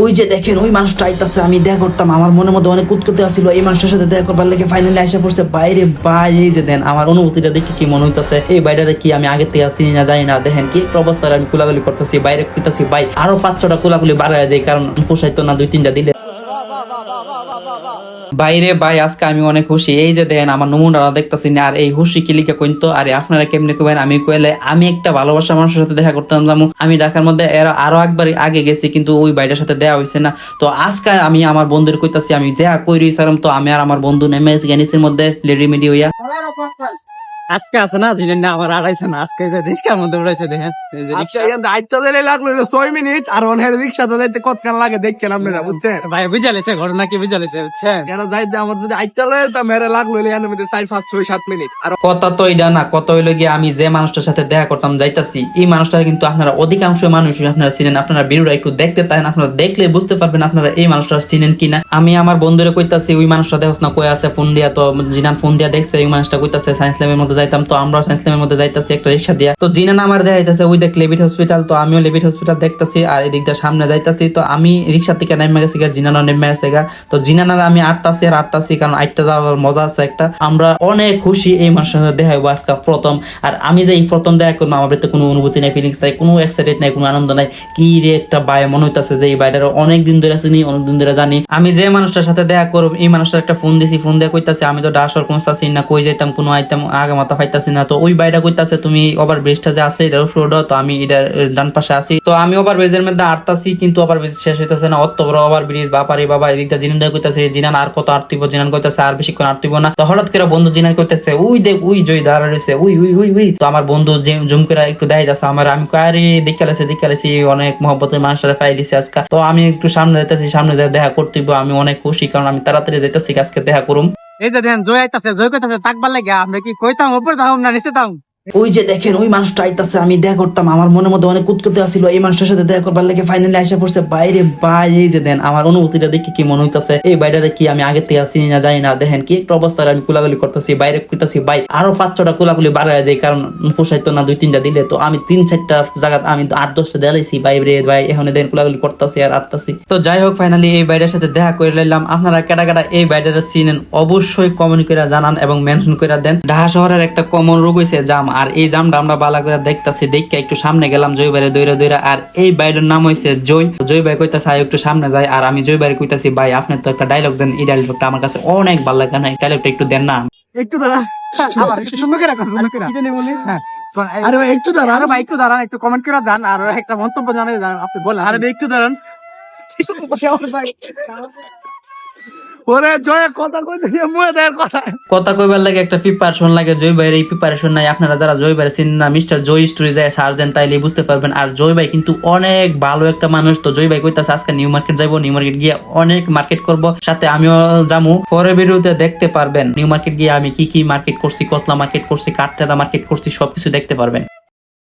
ওই যে দেখেন, ওই মানুষটা আইতাছে, আমি দেখা করতাম, আমার মনের মধ্যে অনেক কুতকুতে আসছিল এই মানুষের সাথে দেখা করবার লেগে ফাইনালি আসা পড়ছে, বাইরে বাইরে যে দেন, আমার অনুভূতিটা দেখে কি মনে হইতাছে, এই বাইরে কি আমি আগে থেকে চিনি না, জানি না, দেখেন কি একটা অবস্থায় আমি কুলাগুলি করতেছি, বাইরে করতেছি বাই আরও পাঁচ ছটা কুলাগুলি বাড়াই দেয় কারণ পোষাইতো না, দুই তিনটা দিলে। বাইরে, ভাই, আজকে আমি অনেক খুশি এই যে দেন, আমার নমুনা দেখতেছি না, আর এই হুশি কিলিকা কইতো আর আপনারা কেমনে কইবেন? আমি কইলে, আমি একটা ভালোবাসা মানুষের সাথে দেখা করতাম যাব আমি ঢাকার মধ্যে এর আরও একবার আগে গেছি, কিন্তু ওই বাইরের সাথে দেয়া হয়েছে না। তো আজকে আমি আমার বন্ধুর কইতাছি, আমি যা কই রইছিলাম তো আমি আর আমার বন্ধু নেমে গেছি মধ্যে লেডি মিডি হইয়া আজকে আছে না দিলেন না আমার আড়াইছে না আজকে যে রিক্সার মধ্যে উড়াইছে দেখেন। আচ্ছা দায়িত্ব দিলে লাগল ছয় মিনিট আর ওনের রিক্সা তো যাইতে কতক্ষণ লাগে দেখছেন আপনারা বুঝছেন? ভাই বুঝালেছে ঘটনা কি বুঝালেছে বুঝছেন? কেন যাইতে আমার যদি আইতে লয় তা মেরে লাগল এখানে মধ্যে চার পাঁচ ছয় সাত মিনিট। আর কথা তো এটা না কথা হইল গিয়ে আমি যে মানুষটার সাথে দেখা করতাম যাইতাছি এই মানুষটা কিন্তু আপনারা অধিকাংশ মানুষ আপনারা চিনেন আপনারা ভিডিওটা একটু দেখতে তাই আপনারা দেখলে বুঝতে পারবেন আপনারা এই মানুষটা চিনেন কিনা। আমি আমার বন্ধুরে কইতাছি ওই মানুষটা দেখছ না কই আছে ফোন দিয়া তো জিনান ফোন দিয়া দেখছে এই মানুষটা কইতাছে সায়েন্স ল্যাবের মধ্যে যাইতাম, তো আমরা সায়েন্স ল্যাবের মধ্যে যাইতাছি একটা রিক্সা দিয়া। তো জিনান আমার দেখাইতাছে ওই দেখ লেবিট হসপিটাল তো আমিও লেবিট হসপিটাল দেখতাছি আর এদিক দিয়ে সামনে যাইতাছি। তো আমি রিক্সা থেকে নেমে গেছি গা জিনানও নেমে গেছে গা। তো জিনানার আমি আটতাছি আর আটতাছি, কারণ আটটা যাওয়ার মজা আছে একটা। আমরা অনেক খুশি এই মানুষের সাথে দেখা হইবো আজকে প্রথম। আর আমি যে এই প্রথম দেখা করব, আমার তো কোনো অনুভূতি নাই ফিলিংস নাই, কোনো এক্সাইটেড নাই, কোনো আনন্দ নাই। কি রে একটা বাই মনে হইতাছে যে এই বাইরের অনেক দিন ধরে চিনি অনেক দিন ধরে জানি। আমি যে মানুষটার সাথে দেখা করব, এই মানুষটার একটা ফোন দিছি ফোন দিয়ে কইতাছে, আমি তো ডাসর কোনতাছি না, কই যাইতাম, কোনো আইতাম, আগে মাথা পাইতাছি না। তো ওই বাইটা কইতাছে, তুমি ওভার ব্রিজটা যে আছে এটা রোড তো আমি এটা ডান পাশে আছি। তো আমি ওভার ব্রিজের মধ্যে আটতাছি, কিন্তু ওভার ব্রিজ শেষ হইতাছে না। অত বড় ওভার ব্রিজ বাপারি বাবা এদিকটা জিনান কইতাছে, জিনান আর কত আটতিব জিনান কইতাছে আর বেশিক্ষণ আটতিব না। তো হঠাৎ করে বন্ধু জিনান কইতাছে উই দেখ উই জয় দাঁড়া রয়েছে উই উই উই উই তো আমার বন্ধু যে- জুম করে একটু দেখাই যাচ্ছে আমার। আমি আরে দেখালেছে দেখালেছি অনেক মহব্বতের মানুষরা পাই দিছে আজকে। তো আমি একটু সামনে যাইতেছি, সামনে যাই দেখা করতে আমি অনেক খুশি, কারণ আমি তাড়াতাড়ি যাইতেছি, আজকে দেখা করুম। এই যে দেখেন জয় আইতাছে, জয় কইতাছে তাকবার লাগে আমরা কি কইতাম, উপরে তাও না, নিচে তাও ওই যে দেখেন, ওই মানুষটা আইতাছে, আমি দেখা করতাম, আমার মনের মধ্যে অনেক কুতকুতে আসছিল এই মানুষটার সাথে দেখা করবার লেগে ফাইনালি আসা পড়ছে, বাইরে এই যে দেন, আমার অনুভূতিটা দেখে কি মনে হইতাছে, এই বাইরে কি আমি আগে থেকে চিনি না, জানি না, দেখেন কি একটা অবস্থায় আমি কুলাগুলি করতেছি, বাইরে কইতাছি, ভাই, আরও পাঁচ ছটা কুলাগুলি বাড়ায় দেয় কারণ পোষাইতো না দুই, তিনটা দিলে, তো আমি তিন, চারটা জায়গা আমি আট, দশটা দেলাইছি বাইরে ভাই এখন দেন কুলাগুলি করতেছি আর আটতাছি। তো যাই হোক ফাইনালি এই বাইরের সাথে দেখা করে লাইলাম, আপনারা কেটা কেটা এই বাইরের চিনেন, অবশ্যই কমেন্ট করে জানান এবং মেনশন করে দেন। ঢাকা শহরের একটা কমন রোগ হয়েছে জাম। আর এই জামটা আমরা বালা করে দেখতাছি দেখে একটু সামনে গেলাম জয় বাইরে দৈরা দৈরা আর এই বাইরের নাম হয়েছে জয়। জয় ভাই কইতাছে আয় একটু সামনে যাই। আর আমি জয় ভাই কইতাছি ভাই আপনি তো একটা ডায়লগ দেন এই ডায়লগটা আমার কাছে অনেক ভালো লাগে না এই ডায়লগটা একটু দেন না। একটু দাঁড়া। আবার একটু সুন্দর করে রাখুন সুন্দর করে। কি জানি বলি? হ্যাঁ আরে ভাই একটু দাঁড়ান আরে ভাই একটু দাঁড়ান একটু কমেন্ট করে যান আর একটা মন্তব্য জানাই যান আপনি বলেন। আরে ভাই একটু দাঁড়ান। ওরে জয়, কথা কইতে গিয়ে মুয়ে দেয় কথা। কথা কইবার লাগে একটা প্রিপারেশন লাগে, জয় ভাইয়ের এই প্রিপারেশন নাই। আপনারা যারা জয় ভাইয়ের চিনেন না মিস্টার জয় স্টোরি যায় সার্চ দেন তাইলে বুঝতে পারবেন। আর জয় ভাই কিন্তু অনেক ভালো একটা মানুষ। তো জয় ভাই কইতাছে, আজকে নিউ মার্কেট যাইবো নিউ মার্কেট গিয়ে অনেক মার্কেট করব। সাথে আমিও যামু। পরের ভিডিওতে দেখতে পারবেন নিউ মার্কেট গিয়ে আমি কি কি মার্কেট করছি, কতলা মার্কেট করছি, কাঠটাদা মার্কেট করছি, সবকিছু দেখতে পারবেন।